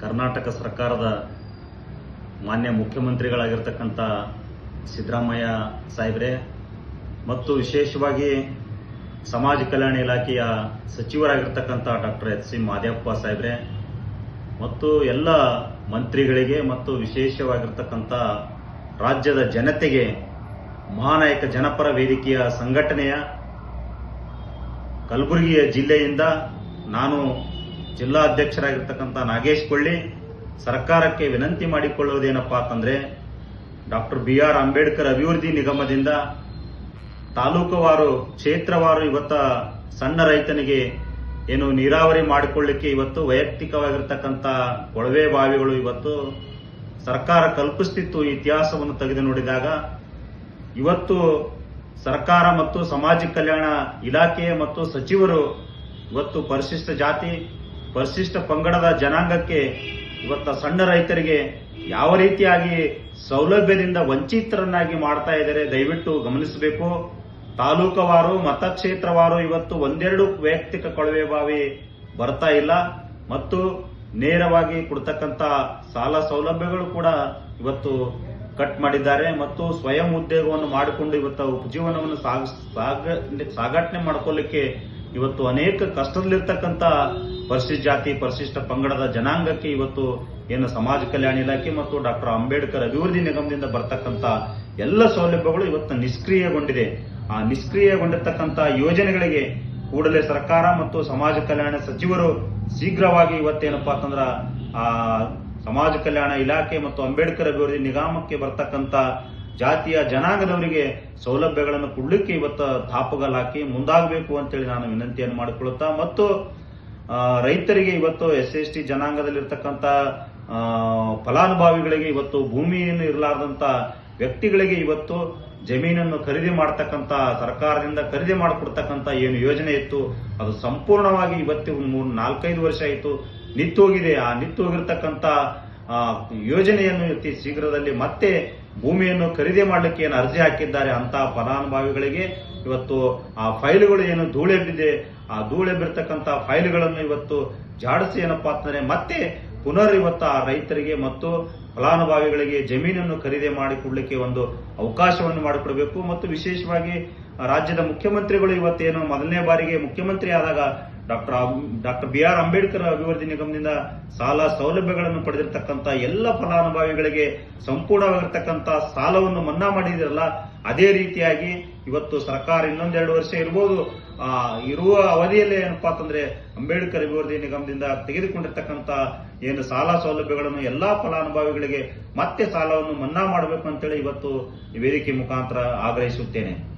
ಕರ್ನಾಟಕ ಸರ್ಕಾರದ ಮಾನ್ಯ ಮುಖ್ಯಮಂತ್ರಿಗಳಾಗಿರ್ತಕ್ಕಂಥ ಸಿದ್ದರಾಮಯ್ಯ ಸಾಹೇಬ್ರೆ, ಮತ್ತು ವಿಶೇಷವಾಗಿ ಸಮಾಜ ಕಲ್ಯಾಣ ಇಲಾಖೆಯ ಸಚಿವರಾಗಿರ್ತಕ್ಕಂಥ ಡಾಕ್ಟರ್ ಎಚ್ ಸಿ ಮಾದೇವಪ್ಪ ಸಾಹೇಬ್ರೆ, ಮತ್ತು ಎಲ್ಲ ಮಂತ್ರಿಗಳಿಗೆ ಮತ್ತು ವಿಶೇಷವಾಗಿರ್ತಕ್ಕಂಥ ರಾಜ್ಯದ ಜನತೆಗೆ ಮಹಾನಾಯಕ ಜನಪರ ವೇದಿಕೆಯ ಸಂಘಟನೆಯ ಕಲಬುರಗಿಯ ಜಿಲ್ಲೆಯಿಂದ ನಾನು ಜಿಲ್ಲಾ ಅಧ್ಯಕ್ಷರಾಗಿರ್ತಕ್ಕಂಥ ನಾಗೇಶ್ ಕೊಳ್ಳಿ ಸರ್ಕಾರಕ್ಕೆ ವಿನಂತಿ ಮಾಡಿಕೊಳ್ಳುವುದೇನಪ್ಪ ಅಂತಂದ್ರೆ ಡಾಕ್ಟರ್ ಬಿ ಆರ್ ಅಂಬೇಡ್ಕರ್ ಅಭಿವೃದ್ಧಿ ನಿಗಮದಿಂದ ತಾಲೂಕುವಾರು, ಕ್ಷೇತ್ರವಾರು ಇವತ್ತ ಸಣ್ಣ ರೈತನಿಗೆ ಏನು ನೀರಾವರಿ ಮಾಡಿಕೊಳ್ಳಿಕ್ಕೆ ಇವತ್ತು ವೈಯಕ್ತಿಕವಾಗಿರ್ತಕ್ಕಂಥ ಕೊಳವೆ ಬಾವಿಗಳು ಇವತ್ತು ಸರ್ಕಾರ ಕಲ್ಪಿಸ್ತಿತ್ತು ಇತಿಹಾಸವನ್ನು ತೆಗೆದು ನೋಡಿದಾಗ. ಇವತ್ತು ಸರ್ಕಾರ ಮತ್ತು ಸಮಾಜ ಕಲ್ಯಾಣ ಇಲಾಖೆ ಮತ್ತು ಸಚಿವರು ಇವತ್ತು ಪರಿಶಿಷ್ಟ ಜಾತಿ ಪರಿಶಿಷ್ಟ ಪಂಗಡದ ಜನಾಂಗಕ್ಕೆ ಇವತ್ತ ಸಣ್ಣ ರೈತರಿಗೆ ಯಾವ ರೀತಿಯಾಗಿ ಸೌಲಭ್ಯದಿಂದ ವಂಚಿತರನ್ನಾಗಿ ಮಾಡ್ತಾ ಇದ್ದಾರೆ ದಯವಿಟ್ಟು ಗಮನಿಸಬೇಕು. ತಾಲೂಕವಾರು, ಮತಕ್ಷೇತ್ರವಾರು ಇವತ್ತು ಒಂದೆರಡು ವೈಯಕ್ತಿಕ ಕೊಳವೆ ಬಾವಿ ಬರ್ತಾ ಇಲ್ಲ. ಮತ್ತು ನೇರವಾಗಿ ಕೊಡ್ತಕ್ಕಂತ ಸಾಲ ಸೌಲಭ್ಯಗಳು ಕೂಡ ಇವತ್ತು ಕಟ್ ಮಾಡಿದ್ದಾರೆ. ಮತ್ತು ಸ್ವಯಂ ಉದ್ಯೋಗವನ್ನು ಮಾಡಿಕೊಂಡು ಇವತ್ತು ಉಪಜೀವನವನ್ನು ಸಾಗ- ಸಾಗಾಟನೆ ಮಾಡ್ಕೊಳ್ಳಿಕ್ಕೆ ಇವತ್ತು ಅನೇಕ ಕಷ್ಟದಲ್ಲಿರ್ತಕ್ಕಂಥ ಪರಿಶಿಷ್ಟ ಜಾತಿ, ಪರಿಶಿಷ್ಟ ಪಂಗಡದ ಜನಾಂಗಕ್ಕೆ ಇವತ್ತು ಏನು ಸಮಾಜ ಕಲ್ಯಾಣ ಇಲಾಖೆ ಮತ್ತು ಡಾಕ್ಟರ್ ಅಂಬೇಡ್ಕರ್ ಅಭಿವೃದ್ಧಿ ನಿಗಮದಿಂದ ಬರ್ತಕ್ಕಂಥ ಎಲ್ಲ ಸೌಲಭ್ಯಗಳು ಇವತ್ತು ನಿಷ್ಕ್ರಿಯಗೊಂಡಿದೆ. ಆ ನಿಷ್ಕ್ರಿಯಗೊಂಡಿರ್ತಕ್ಕಂಥ ಯೋಜನೆಗಳಿಗೆ ಕೂಡಲೇ ಸರ್ಕಾರ ಮತ್ತು ಸಮಾಜ ಕಲ್ಯಾಣ ಸಚಿವರು ಶೀಘ್ರವಾಗಿ ಇವತ್ತೇನಪ್ಪಾ ಅಂತಂದ್ರ, ಆ ಸಮಾಜ ಕಲ್ಯಾಣ ಇಲಾಖೆ ಮತ್ತು ಅಂಬೇಡ್ಕರ್ ಅಭಿವೃದ್ಧಿ ನಿಗಮಕ್ಕೆ ಬರ್ತಕ್ಕಂಥ ಜಾತಿಯ ಜನಾಂಗದವರಿಗೆ ಸೌಲಭ್ಯಗಳನ್ನು ಕೊಡ್ಲಿಕ್ಕೆ ಇವತ್ತು ಹಾಕಿ ಮುಂದಾಗಬೇಕು ಅಂತೇಳಿ ನಾನು ವಿನಂತಿಯನ್ನು ಮಾಡಿಕೊಳ್ಳುತ್ತಾ ಮತ್ತು ರೈತರಿಗೆ ಇವತ್ತು ಎಸ್ ಎಸ್ ಟಿ ಜನಾಂಗದಲ್ಲಿರ್ತಕ್ಕಂಥ ಫಲಾನುಭವಿಗಳಿಗೆ ಇವತ್ತು ಭೂಮಿಯನ್ನು ಇರಲಾರದಂತ ವ್ಯಕ್ತಿಗಳಿಗೆ ಇವತ್ತು ಜಮೀನನ್ನು ಖರೀದಿ ಮಾಡತಕ್ಕಂತ ಸರ್ಕಾರದಿಂದ ಖರೀದಿ ಮಾಡಿಕೊಡ್ತಕ್ಕಂಥ ಏನು ಯೋಜನೆ ಇತ್ತು, ಅದು ಸಂಪೂರ್ಣವಾಗಿ ಇವತ್ತು ಮೂರು, ನಾಲ್ಕೈದು ವರ್ಷ ಆಯಿತು ನಿಂತು ಹೋಗಿದೆ ಆ ನಿಂತು ಹೋಗಿರ್ತಕ್ಕಂತ ಯೋಜನೆಯನ್ನು ಅತಿ ಶೀಘ್ರದಲ್ಲಿ ಮತ್ತೆ ಭೂಮಿಯನ್ನು ಖರೀದಿ ಮಾಡಲಿಕ್ಕೆ ಏನು ಅರ್ಜಿ ಹಾಕಿದ್ದಾರೆ ಅಂತ ಫಲಾನುಭವಿಗಳಿಗೆ ಇವತ್ತು ಆ ಫೈಲ್ಗಳು ಏನು ಧೂಳೆಬ್ಬಿದೆ ಆ ಧೂಳೆಬ್ಬಿರ್ತಕ್ಕಂಥ ಫೈಲ್ಗಳನ್ನು ಇವತ್ತು ಜಾಡಿಸಿ ಏನಪ್ಪಾ ಅಂತಂದ್ರೆ ಮತ್ತೆ ಪುನರ್ ಇವತ್ತು ಆ ರೈತರಿಗೆ ಮತ್ತು ಫಲಾನುಭವಿಗಳಿಗೆ ಜಮೀನನ್ನು ಖರೀದಿ ಮಾಡಿಕೊಡ್ಲಿಕ್ಕೆ ಒಂದು ಅವಕಾಶವನ್ನು ಮಾಡಿಕೊಡಬೇಕು. ಮತ್ತು ವಿಶೇಷವಾಗಿ ರಾಜ್ಯದ ಮುಖ್ಯಮಂತ್ರಿಗಳು ಇವತ್ತೇನು ಮೊದಲನೇ ಬಾರಿಗೆ ಮುಖ್ಯಮಂತ್ರಿ ಆದಾಗ doctor doctor B R Ambedkar ಅಭಿವೃದ್ಧಿ ನಿಗಮದಿಂದ ಸಾಲ ಸೌಲಭ್ಯಗಳನ್ನು ಪಡೆದಿರತಕ್ಕಂತ ಎಲ್ಲ ಫಲಾನುಭವಿಗಳಿಗೆ ಸಂಪೂರ್ಣವಾಗಿರ್ತಕ್ಕಂಥ ಸಾಲವನ್ನು ಮನ್ನಾ ಮಾಡಿದಿರಲ್ಲ, ಅದೇ ರೀತಿಯಾಗಿ ಇವತ್ತು ಸರ್ಕಾರ ಇನ್ನೊಂದೆರಡು ವರ್ಷ ಇರ್ಬೋದು. ಆ, ಇರುವ ಅವಧಿಯಲ್ಲಿ ಏನಪ್ಪಾ ಅಂತಂದ್ರೆ ಅಂಬೇಡ್ಕರ್ ಅಭಿವೃದ್ಧಿ ನಿಗಮದಿಂದ ತೆಗೆದುಕೊಂಡಿರ್ತಕ್ಕಂಥ ಏನು ಸಾಲ ಸೌಲಭ್ಯಗಳನ್ನು ಎಲ್ಲಾ ಫಲಾನುಭವಿಗಳಿಗೆ ಮತ್ತೆ ಸಾಲವನ್ನು ಮನ್ನಾ ಮಾಡಬೇಕು ಅಂತೇಳಿ ಇವತ್ತು ವೇದಿಕೆ ಮುಖಾಂತರ ಆಗ್ರಹಿಸುತ್ತೇನೆ.